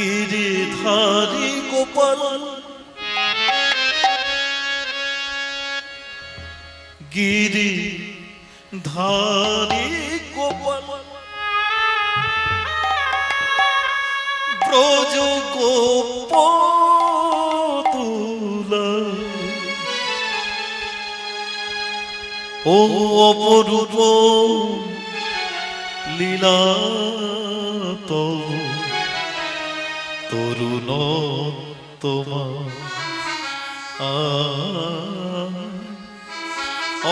গিরিধারী গোপাল। গিরি ধারী গোপাল। ব্রজ গোপতুলা। ও অপরূপ লীলা তব তরুণ তোমার।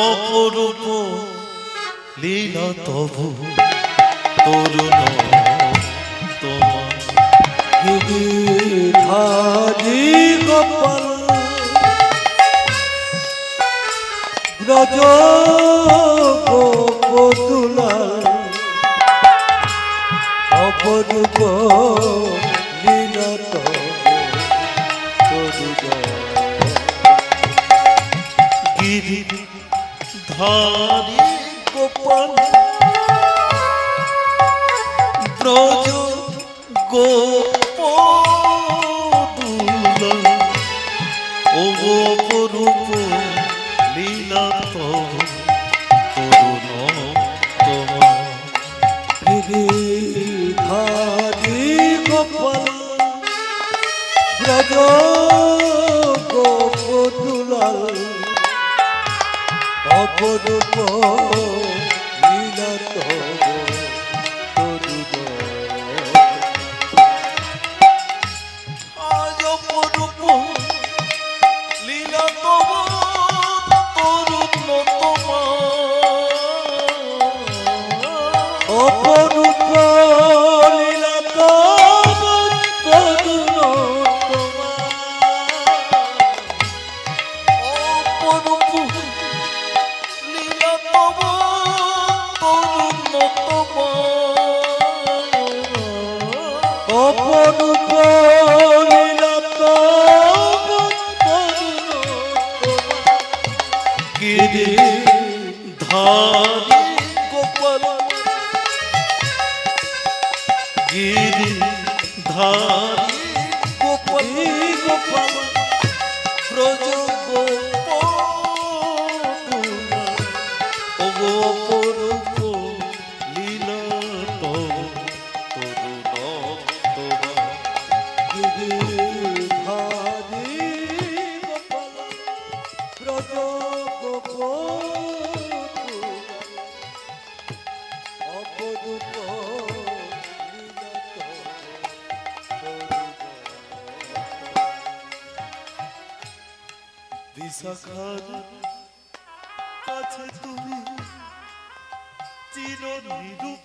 অপরূপ লীলা তব তরুণ তোমার। গোপাল ব্রজ গোপতুলাল অপরূপ লীলত গিরি ধারী গোপাল ব্রজ গোপদুলা অপরূপ লীলত আজ অপরূপ লীলা তব তরুণ তোমার অপরূপ অপরূপ বিশাখার কাছে তুমি চির নিরূপ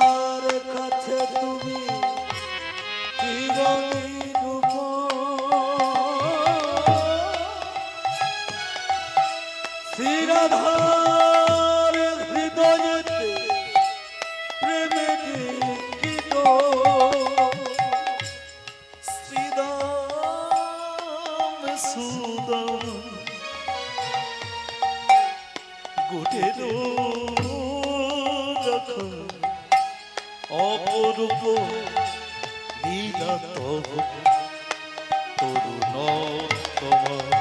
অপরূপ লীলা তব তরুণ তোমার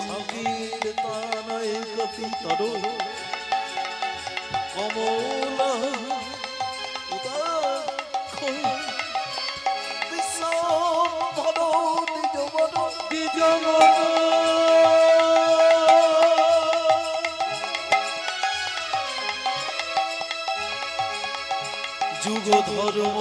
সংকীর্তনয় কপিতর কমল উদাক্ষ বিশ্বভর নিজবন দ্বিজমন যুগ ধর্ম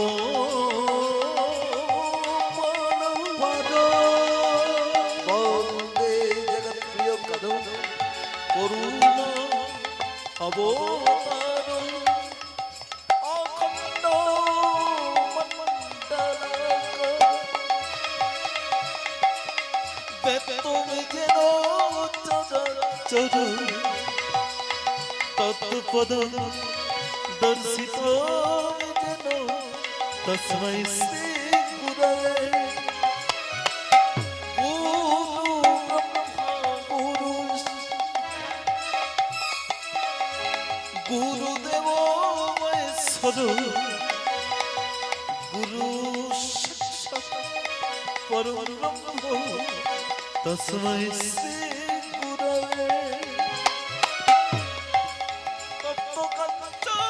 অবতার অখণ্ড মন্ডলাকার। যেন চরাচর তৎপদ দর্শিত যেন। তস্মৈ শ্রী গুরু তস্মৈ শ্রী গুরবে তত্ত্বকাঞ্চন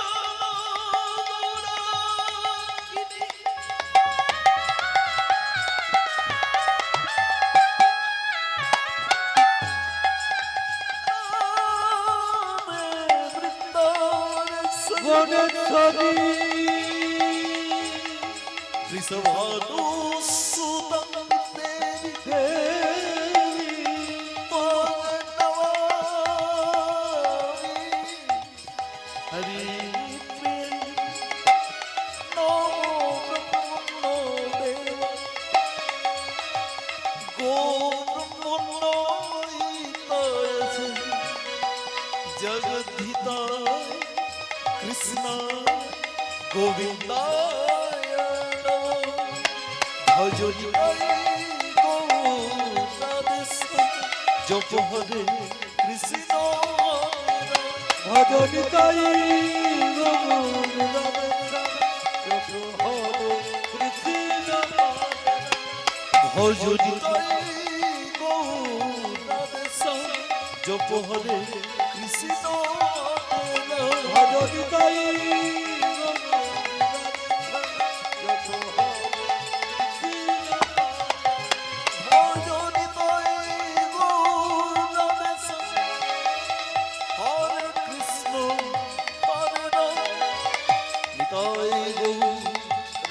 ভজনি জপ হরে কৃষ্ণ ভজনি তাই ভজনি জপ হরে কৃষ্ণ ভজনি তাই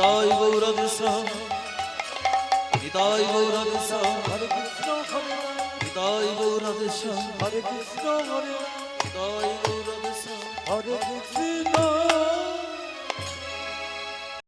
নিতাই গৌরব হৃদয় গৌরব হরে কৃষ্ণ হরে হৃদয় গৌরব হরে কৃষ্ণ, হরে হৃদয় গৌরব হরে কৃষ্ণ